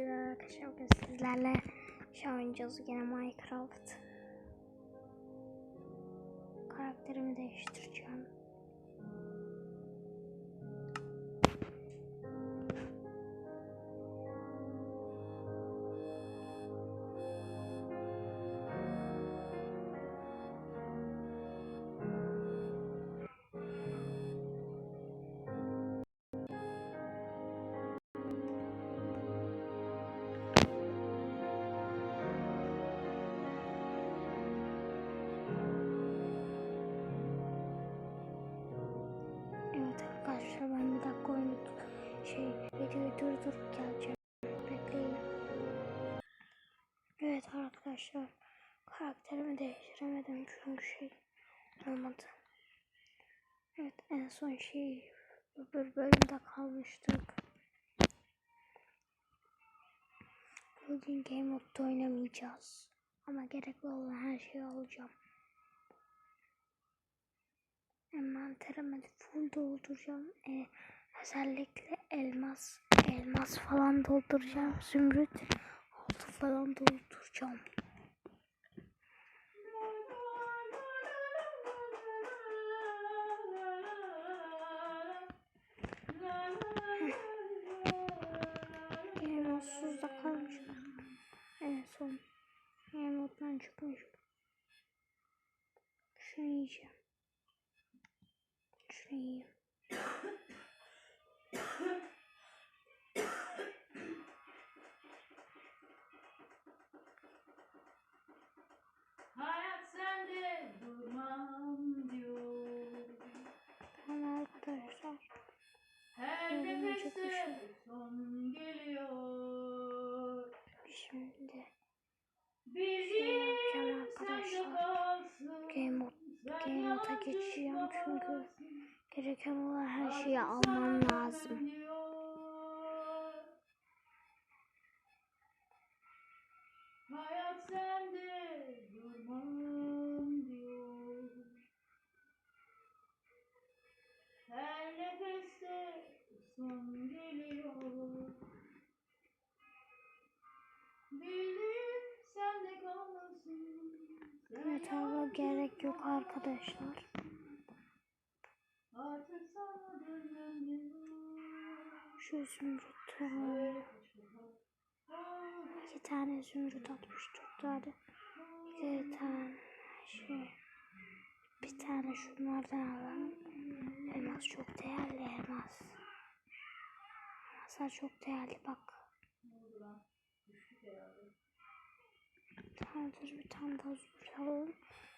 Arkadaşlar bugün sizlerle şey oynayacağız yine Minecraft. Karakterimi değiştireceğim. Evet arkadaşlar karakterimi değiştiremedim çünkü şey olmadı. Evet en son şey öbür bölümde kalmıştık. Bugün Game Mode'da oynamayacağız. Ama gerekli olan her şeyi alacağım. Envanterimi full dolduracağım. Ee, özellikle elmas, elmas falan dolduracağım. Zümrüt, falan dolduracağım. Yine mutsuzda kalmışım. En son yemekten çıkmışım. Şunu yiyeceğim. Şunu yiyeyim. sende durmam diyor. Arkadaşlar. Her nefeste son geliyor. Şimdi Bizim sende kalsın. Game Game Mode'a geçeceğim çünkü gereken olan her şeyi almam lazım. Arkadaşlar. Şu zümrüt. İki tane zümrüt atmış tutardı. İki tane şey. Bir tane şunlardan alalım. Elmas çok değerli elmas. Elmaslar çok değerli bak. Tamamdır bir tane daha zümrüt alalım.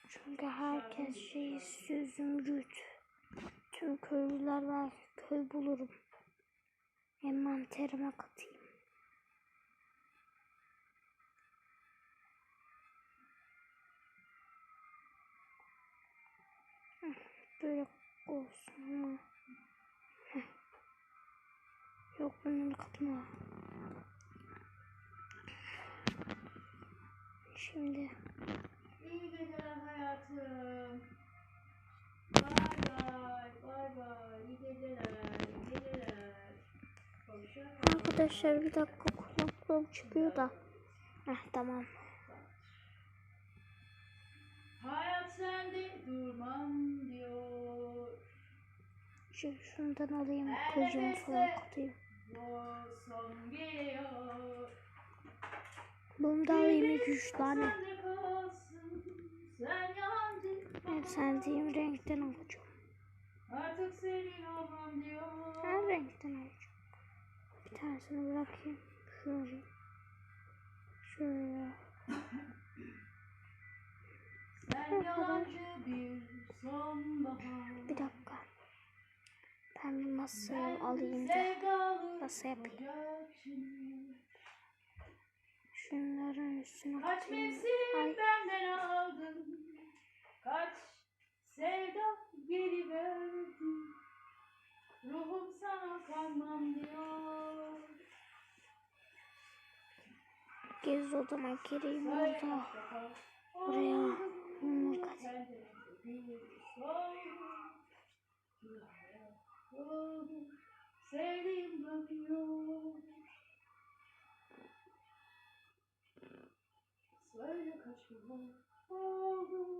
Çünkü herkes istiyor zümrüt. Tüm köylüler belki köy bulurum. Envanterime katayım. Böyle olsun. Yok bunları katma. Şimdi hayatım. Bay bay, bay bay. İyi geceler, iyi geceler. Arkadaşlar bir dakika kulaklığım çıkıyor da. Heh tamam. Hayat sende durmam diyor. Şimdi şundan alayım kılıcımı falan geliyor. Bunu da alayım iki üç tane. Sende kalsın, sen yancı En sevdiğim renkten alacağım. Artık senin olmam diyor. Her renkten alacağım. Bir tanesini bırakayım. Şöyle. Şöyle. Sen yalancı bir sonbahar. Bir dakika. Ben bir masayı alayım da masa yapayım. Şunların üstüne Kaç mevsim benden aldın. Kaç sevda geri verdin. Ruhum sana kalmam diyor. Gez odama gireyim orada. Buraya. Hmm, kaç. Sevdiğim bakıyor. Söyle kaç yıl oldu.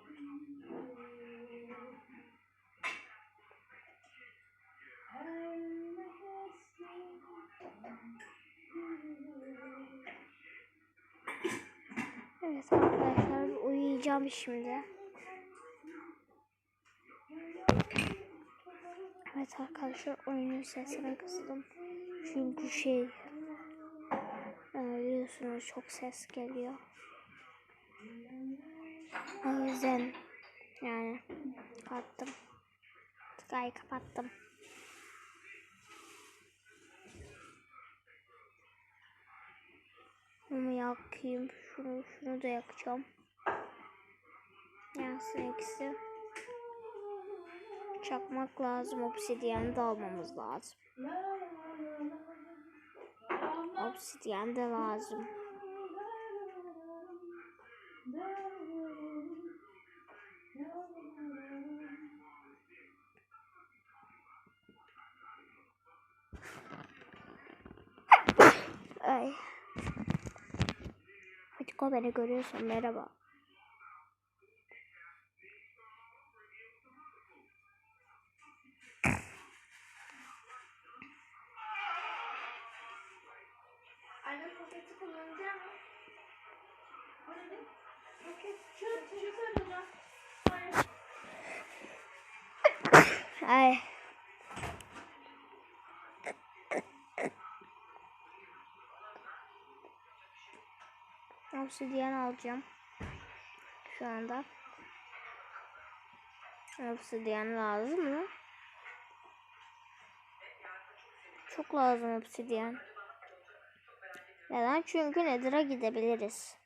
Evet arkadaşlar uyuyacağım şimdi. Evet arkadaşlar oyunun sesini kısdım. Çünkü şey e, biliyorsunuz çok ses geliyor. O yüzden yani kapattım. Sky'ı kapattım. Bunu yakayım. Şunu, şunu da yakacağım. Yansın ikisi. Çakmak lazım. Obsidyen de almamız lazım. Obsidyen de lazım. Ay. Hadi ko beni görüyorsun. Merhaba. Anne paketi kullanacağım? O ne? Paket. Söyleyeceğim. Hayır. Ay. Obsidyen alacağım. Şu anda. Obsidyen lazım mı? Çok lazım obsidyen. Neden? Çünkü Nether'a gidebiliriz.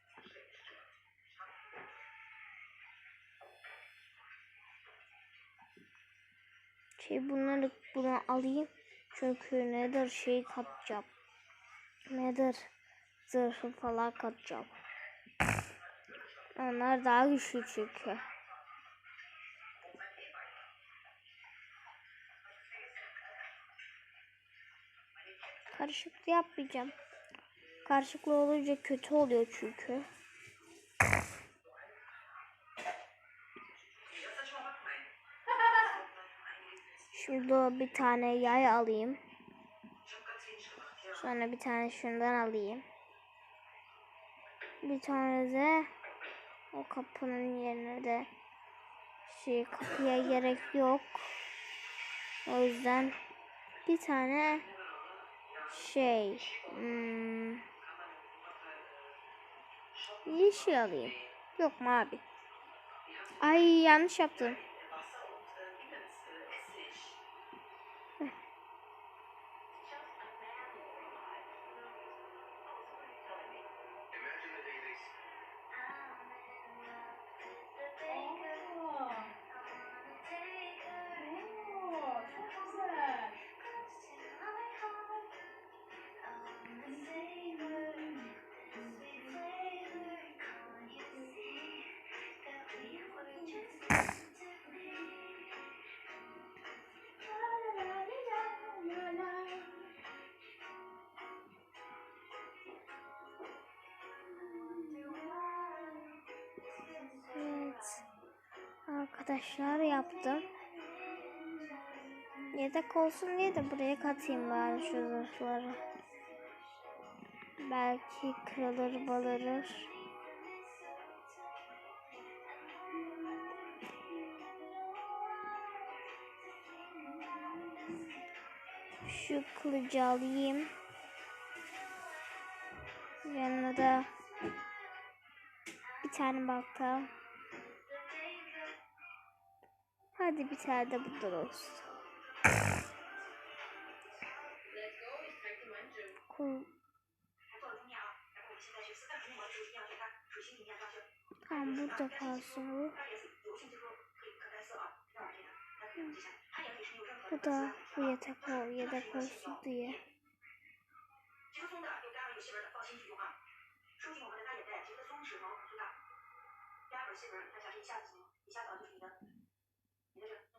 Şey bunları bunu alayım. Çünkü Nether şey katacağım. Nether zırhı falan katacağım. Onlar daha güçlü çünkü. Karışıklı yapmayacağım. Karışıklı olunca kötü oluyor çünkü. O bir tane yay alayım. Sonra bir tane şundan alayım. Bir tane de o kapının yerine de şey kapıya gerek yok. O yüzden bir tane şey hmm, yeşil alayım. Yok mavi. Ay yanlış yaptım. Arkadaşlar yaptım. Yedek olsun diye de buraya katayım bari şu zırhları. Belki kırılır balırır. Şu kılıcı alayım. Yanına da bir tane balta. Hadi bir tane de burada olsun. Tamam burada kalsın bu. Bu da bu yatak ol, yatak olsun diye. Tamam. Yeah.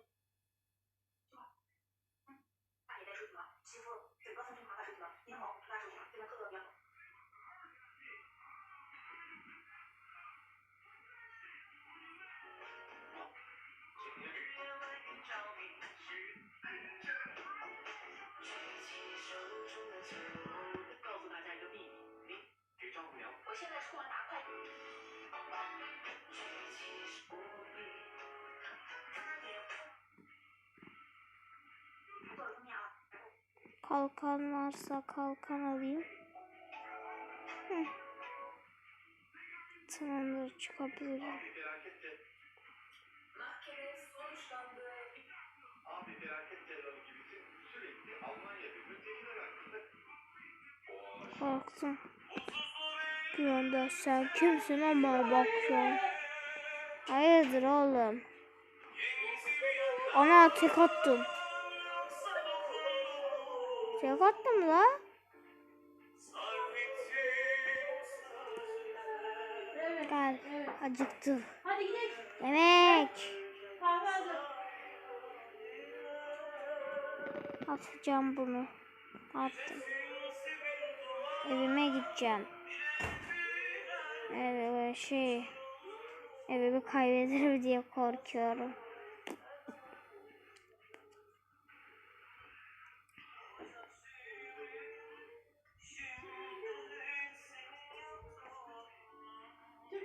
Kalkan varsa kalkan alayım. Hı. Tamamdır çıkabilirim. Korktum. Bir anda sen kimsin ama bak şu an. Hayırdır oğlum. Ona tek attım. Şef attım la. Evet, Gel. Evet. Acıktım. Hadi gidelim. Yemek. Kahve Atacağım bunu. Attım. Evime gideceğim. Evet şey. Evimi kaybederim diye korkuyorum.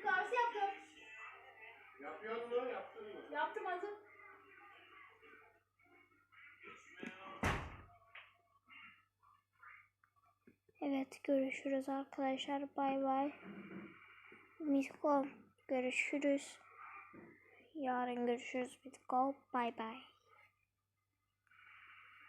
Türk kahvesi yaptım. Yapıyor mu? Yaptın mı? Yaptım hazır. Evet görüşürüz arkadaşlar. Bay bay. Mitko görüşürüz. Yarın görüşürüz Mitko. Bay bay.